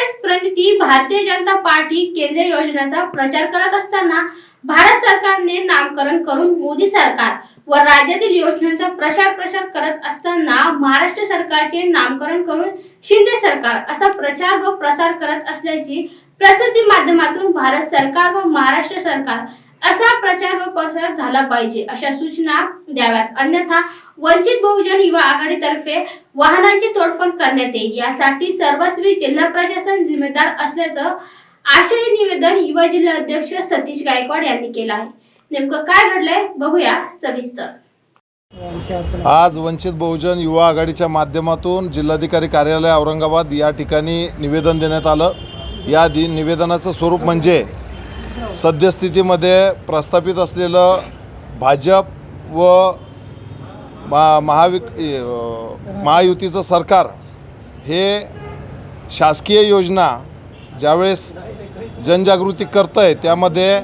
नुकतेच प्रणिती भारतीय जनता पार्टी केंद्रीय योजनेचा प्रचार करत असताना भारत सरकारने नामकरण करून मोदी सरकार व राज्यातील योजनांचा प्रचार प्रसार करत असताना महाराष्ट्र सरकारचे नामकरण करून शिंदे सरकार असा प्रचार व प्रसार करत असल्याची प्रसिद्धी माध्यमातून भारत सरकार व महाराष्ट्र सरकार असा प्रचार व प्रसार झाला पाहिजे अशा सूचना द्याव्यात. अन्यथा वंचित बहुजन युवा आघाडीतर्फे वाहनांची तोडफोड करण्यात येईल. यासाठी सर्वस्वी जिल्हा प्रशासन जिम्मेदार असल्याचं आशय निवेदन युवा जिल्हा अध्यक्ष सतीश गायकवाड यांनी केलं आहे. नेमकं काय घडलंय बघूया सविस्तर. आज वंचित बहुजन युवा आघाडीच्या माध्यमातून जिल्हाधिकारी कार्यालय औरंगाबाद या ठिकाणी निवेदन देण्यात आलं. या दि निवेदनाचं स्वरूप म्हणजे सद्यस्थितीमध्ये प्रस्थापित असलेलं भाजप व मा महाविक महायुतीचं सरकार हे शासकीय योजना ज्यावेळेस जनजागृती करतं आहे त्यामध्ये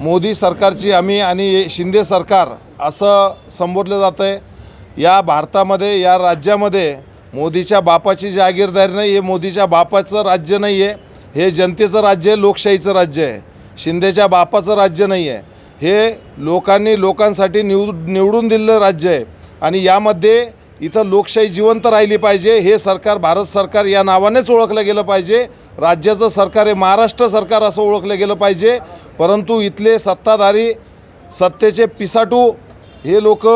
मोदी सरकारची आम्ही आणि शिंदे सरकार असं संबोधलं जातं आहे या भारतामध्ये या राज्यामध्ये मोदीच्या बापाची जागीरदारी नाही हे मोदीच्या बापाचं राज्य नाही आहे हे जनतेचं राज्य आहे लोकशाहीचं राज्य आहे. शिंदेच्या बापाचं राज्य नाही आहे हे लोकांनी लोकांसाठी निव निवडून दिलेलं राज्य आहे. आणि यामध्ये इथं लोकशाही जिवंत राहिली पाहिजे हे सरकार भारत सरकार या नावानेच ओळखलं गेलं पाहिजे. राज्याचं सरकार हे महाराष्ट्र सरकार असं ओळखलं गेलं पाहिजे. परंतु इथले सत्ताधारी सत्तेचे पिसाटू हे लोक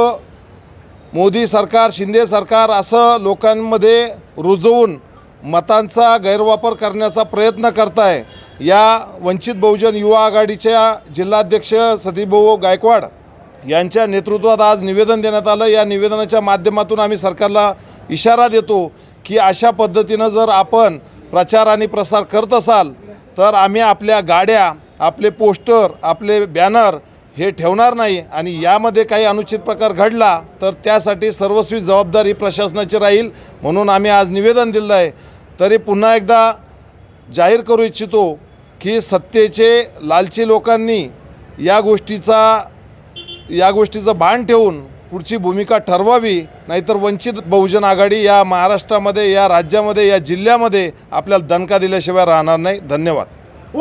मोदी सरकार शिंदे सरकार असं लोकांमध्ये रुजवून मतांचा गैरवापर करण्याचा प्रयत्न करताय या वंचित बहुजन युवा आघाडीच्या जिल्हाध्यक्ष सतीभाऊ गायकवाड यांच्या नेतृत्वात आज निवेदन देण्यात आलं. या निवेदनाच्या माध्यमातून आम्ही सरकारला इशारा देतो की अशा पद्धतीनं जर आपण प्रचार आणि प्रसार करत असाल तर आम्ही आपल्या गाड्या आपले पोस्टर आपले बॅनर हे ठेवणार नाही आणि यामध्ये काही अनुचित प्रकार घडला तर त्यासाठी सर्वस्वी जबाबदारी प्रशासनाची राहील म्हणून आम्ही आज निवेदन दिलं आहे. तरी पुन्हा एकदा जाहीर करू इच्छितो की सत्तेचे लालची लोकांनी या गोष्टीचा या गोष्टीचं भान ठेवून पुढची भूमिका ठरवावी नाहीतर वंचित बहुजन आघाडी या महाराष्ट्रामध्ये या राज्यामध्ये या जिल्ह्यामध्ये आपल्याला दणका दिल्याशिवाय राहणार नाही. धन्यवाद.